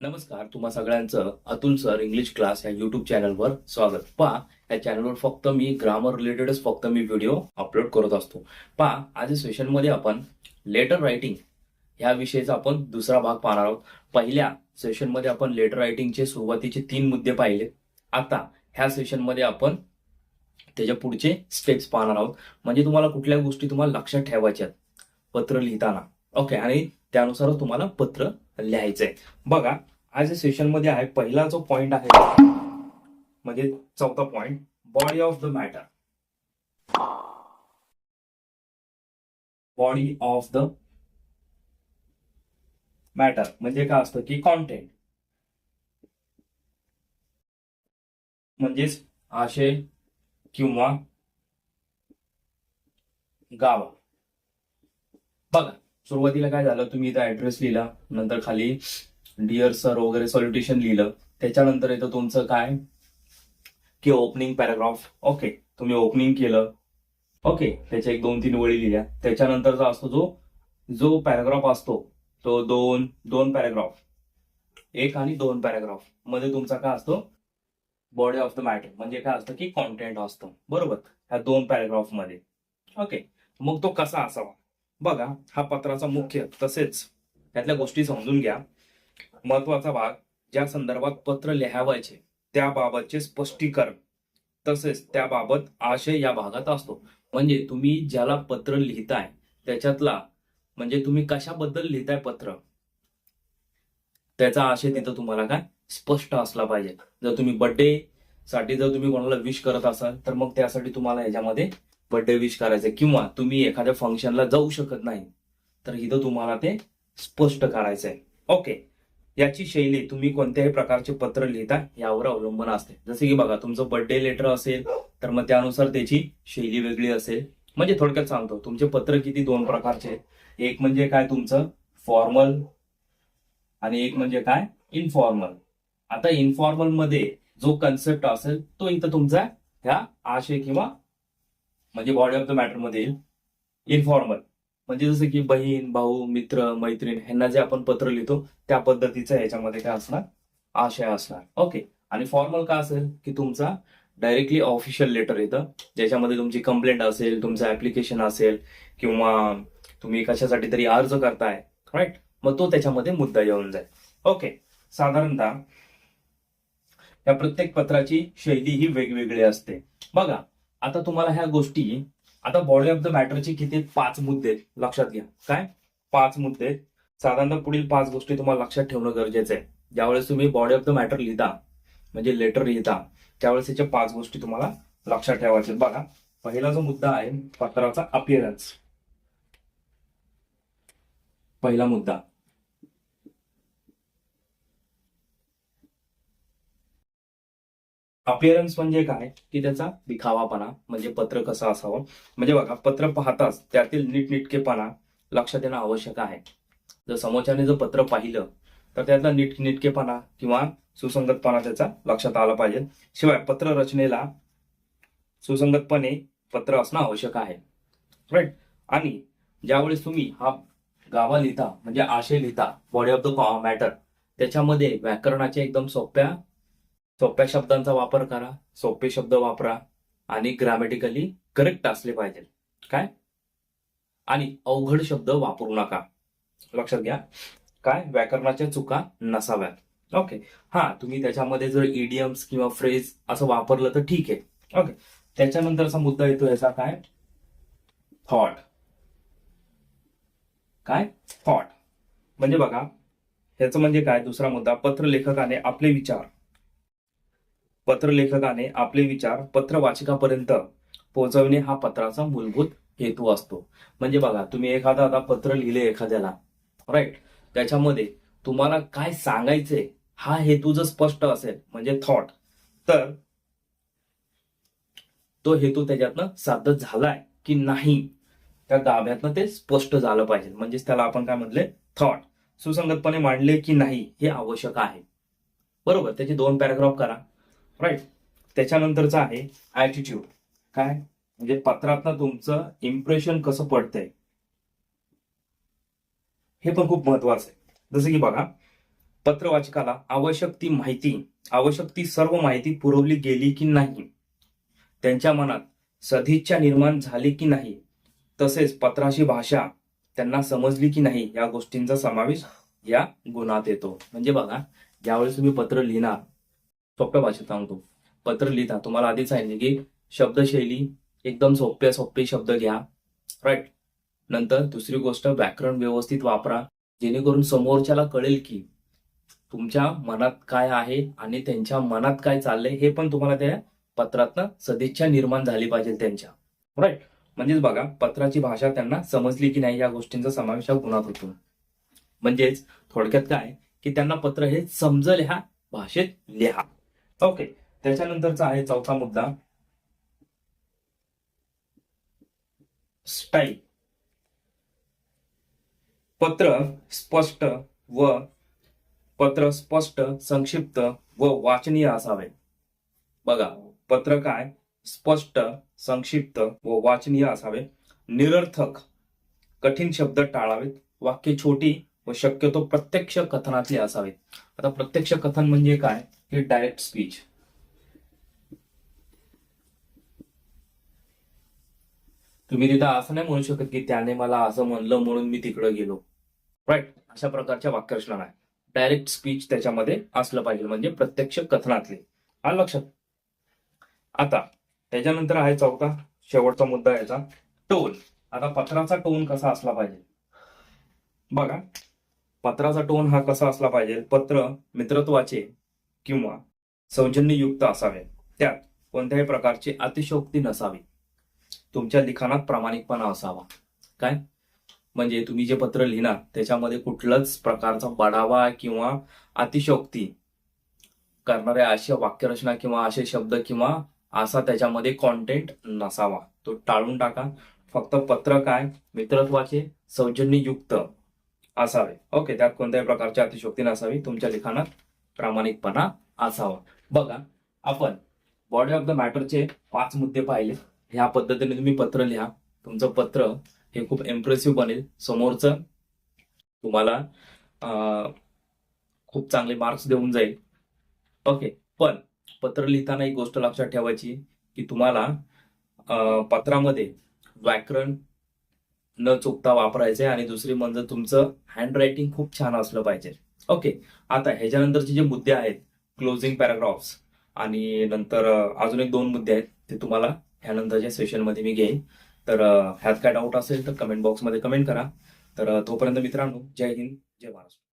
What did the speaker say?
नमस्कार तुम्हा सगळ्यांचं अतुल सर इंग्लिश क्लास या युट्यूब चॅनलवर स्वागत. पहा या चॅनलवर फक्त मी ग्रामर रिलेटेडच फक्त मी व्हिडिओ अपलोड करत असतो. पहा आज सेशनमध्ये आपण लेटर रायटिंग ह्या विषयीचा आपण दुसरा भाग पाहणार आहोत. पहिल्या सेशनमध्ये आपण लेटर रायटिंगचे सुरुवातीचे तीन मुद्दे पाहिले. आता ह्या सेशनमध्ये आपण त्याच्या पुढचे स्टेप्स पाहणार आहोत. म्हणजे तुम्हाला कुठल्या गोष्टी तुम्हाला लक्षात ठेवायच्या आहेत? पत्र लिहिताना. ओके आणि त्यानुसार तुम्हाला पत्र लिहायचंय. बघा आज सेशन सेशनमध्ये आहे पहिला जो पॉइंट आहे म्हणजे चौथा point body of the matter body of the matter म्हणजे काय असतं की कॉन्टेंट म्हणजेच आशय किंवा गावा. बघा सुरुवातीला काय झालं तुम्ही इथं ऍड्रेस लिहिला नंतर खाली डिअर सर वगैरे सॉल्युटेशन लिहिलं. त्याच्यानंतर येतं तुमचं काय? की ओपनिंग पॅराग्राफ ओके तुम्ही ओपनिंग केलं. ओके त्याच्या एक दोन तीन वळी लिहिल्या. त्याच्यानंतरचा असतो जो जो पॅराग्राफ असतो तो दोन दोन पॅराग्राफ एक आणि दोन पॅराग्राफमध्ये तुमचा काय असतो? बॉडी ऑफ द मॅटर म्हणजे काय असतं? की कॉन्टेंट असतं. बरोबर? ह्या दोन पॅराग्राफमध्ये. ओके मग तो कसा असावा? बघा हा पत्राचा मुख्य तसेच त्यातल्या गोष्टी समजून घ्या. महत्त्वाचा भाग ज्या संदर्भात पत्र लिहावायचे त्याबाबतचे स्पष्टीकरण. तसेच त्याबाबत आशय या भागात असतो. म्हणजे तुम्ही ज्याला पत्र लिहिताय त्याच्यातला म्हणजे तुम्ही कशाबद्दल लिहिताय पत्र? त्याचा आशय तिथं तुम्हाला काय? स्पष्ट असला पाहिजे. जर तुम्ही बर्थडे साठी जर तुम्ही कोणाला विश करत असाल तर मग त्यासाठी तुम्हाला याच्यामध्ये बर्थडे विश करायचे किंवा तुम्ही एखाद्या फंक्शनला जाऊ शकत नाही तर इथं तुम्हाला ते स्पष्ट करायचंय. ओके याची शैली तुम्ही कोणत्याही प्रकारचे पत्र लिहिता यावर अवलंबून असते. जसे की बघा तुमचं बर्थडे लेटर असेल तर मग त्यानुसार त्याची शैली वेगळी असेल. म्हणजे थोडक्यात सांगतो तुमचे पत्र किती दोन प्रकारचे आहेत. एक म्हणजे काय तुमचं फॉर्मल आणि एक म्हणजे काय इनफॉर्मल आता इनफॉर्मलमध्ये जो कन्सेप्ट असेल तो इथं तुमचा ह्या आशय किंवा म्हणजे बॉडी ऑफ द मॅटरमध्ये येईल इनफॉर्मल म्हणजे जसं की बहीण भाऊ मित्र मैत्रीण ह्यांना जे आपण पत्र लिहितो त्या पद्धतीचं याच्यामध्ये काय असणार? आशय असणार. ओके आणि फॉर्मल का असेल? की तुमचा डायरेक्टली ऑफिशियल लेटर येतं ज्याच्यामध्ये तुमची कंप्लेंट असेल तुमचं ऍप्लिकेशन असेल किंवा तुम्ही कशासाठी तरी अर्ज करताय राईट मग तो त्याच्यामध्ये मुद्दा येऊन जाईल. ओके साधारणतः या प्रत्येक पत्राची शैली ही वेगवेगळी असते. बघा आता तुम्हाला ह्या गोष्टी आता बॉडी ऑफ द मॅटरचे किती पाच मुद्दे लक्षात घ्या. काय? पाच मुद्दे साधारणतः पुढील पाच गोष्टी तुम्हाला लक्षात ठेवणं गरजेचं आहे. ज्यावेळेस तुम्ही बॉडी ऑफ द मॅटर लिहिता म्हणजे लेटर लिहिता त्यावेळेस याच्या पाच गोष्टी तुम्हाला लक्षात ठेवायच्या आहेत. बघा पहिला जो मुद्दा आहे पत्राचा अपिअरन्स पहिला मुद्दा. अपिअरन्स म्हणजे काय? की त्याचा दिखावापणा म्हणजे पत्र कसं असावं? म्हणजे बघा पत्र पाहताच त्यातील नीटनिटकेपणा लक्षात येणं आवश्यक आहे. जर समोरच्याने जर पत्र पाहिलं तर त्यातला नीटनिटकेपणा किंवा सुसंगतपणा त्याचा लक्षात आला पाहिजे. शिवाय पत्र रचनेला सुसंगतपणे पत्र असणं आवश्यक आहे. राईट आणि ज्यावेळेस तुम्ही हा गावा लिहिता म्हणजे आशय लिहिता बॉडी ऑफ द मॅटर त्याच्यामध्ये व्याकरणाच्या एकदम सोप्या सोप्या शब्दांचा वापर करा सोपे शब्द वापरा आणि ग्रामॅटिकली करेक्ट असले पाहिजे. काय? आणि अवघड शब्द वापरू नका. लक्षात घ्या. काय? व्याकरणाच्या चुका नसाव्यात. ओके हा तुम्ही त्याच्यामध्ये जर इडियम्स किंवा फ्रेज असं वापरलं तर ठीक आहे. ओके त्याच्यानंतरचा मुद्दा येतो याचा काय? थॉट काय? थॉट म्हणजे बघा ह्याचं म्हणजे काय? दुसरा मुद्दा पत्र लेखकाने आपले विचार. पत्रलेखकाने आपले विचार पत्र वाचकापर्यंत पोहोचवणे हा पत्राचा मूलभूत हेतू असतो. म्हणजे बघा तुम्ही एखादा आता पत्र लिहिले एखाद्याला राईट त्याच्यामध्ये तुम्हाला काय सांगायचे हा हेतू जर स्पष्ट असेल म्हणजे थॉट तर तो हेतू त्याच्यातनं साध्य झालाय की नाही त्या गाभ्यातनं ते स्पष्ट झालं पाहिजे. म्हणजेच त्याला आपण काय म्हणले थॉट सुसंगतपणे मांडले की नाही हे आवश्यक आहे. बरोबर? त्याचे दोन पॅराग्राफ करा. राईट त्याच्यानंतरचा आहे ऍटिट्यूड काय? म्हणजे पत्रातनं तुमचं इम्प्रेशन कसं पडतंय? हे पण खूप महत्वाचं आहे. जसं की बघा पत्रवाचकाला आवश्यक ती माहिती आवश्यक ती सर्व माहिती पुरवली गेली की नाही? त्यांच्या मनात सदिच्छा निर्माण झाली की नाही? तसेच पत्राची भाषा त्यांना समजली की नाही? या गोष्टींचा समावेश या गुणात येतो. म्हणजे बघा ज्यावेळेस तुम्ही पत्र लिहिणार सोप्या भाषेत सांगतो. पत्र लिहिता. तुम्हाला आधीच सांगितले की शब्दशैली एकदम सोप्या सोपे शब्द घ्या. राईट नंतर दुसरी गोष्ट व्याकरण व्यवस्थित वापरा. जेणेकरून समोरच्याला कळेल की तुमच्या मनात काय आहे आणि त्यांच्या मनात काय चाललंय हे पण तुम्हाला त्या पत्रातनं सदिच्छा निर्माण झाली पाहिजे त्यांच्या. राईट म्हणजेच बघा पत्राची भाषा त्यांना समजली की नाही या गोष्टींचा समावेश हा गुणात होतो. म्हणजेच थोडक्यात काय? की त्यांना पत्र हे समजल ह्या भाषेत लिहा. ओके त्याच्यानंतरचा आहे चौथा मुद्दा. स्टाईल पत्र स्पष्ट व पत्र स्पष्ट संक्षिप्त व वाचनीय असावे. बघा पत्र काय? स्पष्ट संक्षिप्त व वाचनीय असावे. निरर्थक कठीण शब्द टाळावेत. वाक्य छोटी व शक्यतो प्रत्यक्ष कथनातले असावेत. आता प्रत्यक्ष कथन म्हणजे काय? हे डायरेक्ट स्पीच तुम्ही तिथं असं नाही म्हणू शकत की त्याने मला असं म्हणलं म्हणून मी तिकडे गेलो. राईट अशा प्रकारच्या वाक्यरचना आहे डायरेक्ट स्पीच त्याच्यामध्ये असलं पाहिजे म्हणजे प्रत्यक्ष कथनातले. आलं लक्षात? आता त्याच्यानंतर आहे चौथा शेवटचा मुद्दा याचा. टोन आता पत्राचा टोन कसा असला पाहिजे? बघा. पत्राचा टोन हा कसा असला पाहिजे? पत्र मित्रत्वाचे किंवा सौजन्ययुक्त असावे. त्यात कोणत्याही प्रकारची अतिशोक्ती नसावी. तुमच्या लिखाणात प्रामाणिकपणा असावा. काय? म्हणजे तुम्ही जे पत्र लिहिणार त्याच्यामध्ये कुठलाच प्रकारचा बढावा किंवा अतिशोक्ती करणाऱ्या अशा वाक्यरचना किंवा असे शब्द किंवा असा त्याच्यामध्ये कॉन्टेंट नसावा. तो टाळून टाका. फक्त पत्र काय? मित्रत्वाचे सौजन्ययुक्त असावे. ओके त्यात कोणत्याही प्रकारची अतिशोक्ती नसावी. तुमच्या लिखाणात प्रामाणिकपणा असावा. बघा आपण बॉडी ऑफ द मॅटरचे पाच मुद्दे पाहिले. ह्या पद्धतीने तुम्ही पत्र लिहा. तुमचं पत्र हे खूप इम्प्रेसिव्ह बनेल. समोरचं तुम्हाला खूप चांगले मार्क्स देऊन जाईल. ओके पण पत्र लिहिताना एक गोष्ट लक्षात ठेवायची की तुम्हाला पत्रामध्ये व्याकरण न चुकता वापरायचंय आणि दुसरी म्हणजे तुमचं हँड रायटिंग खूप छान असलं पाहिजे. ओके आता ह्याच्यानंतरचे जे मुद्दे आहेत क्लोजिंग पॅराग्राफ्स आणि नंतर अजून एक दोन मुद्दे आहेत ते तुम्हाला ह्यानंतरच्या सेशनमध्ये मी घेईन. तर ह्यात काय डाऊट असेल तर कमेंट बॉक्समध्ये कमेंट करा. तर तोपर्यंत मित्रांनो जय हिंद जय महाराष्ट्र.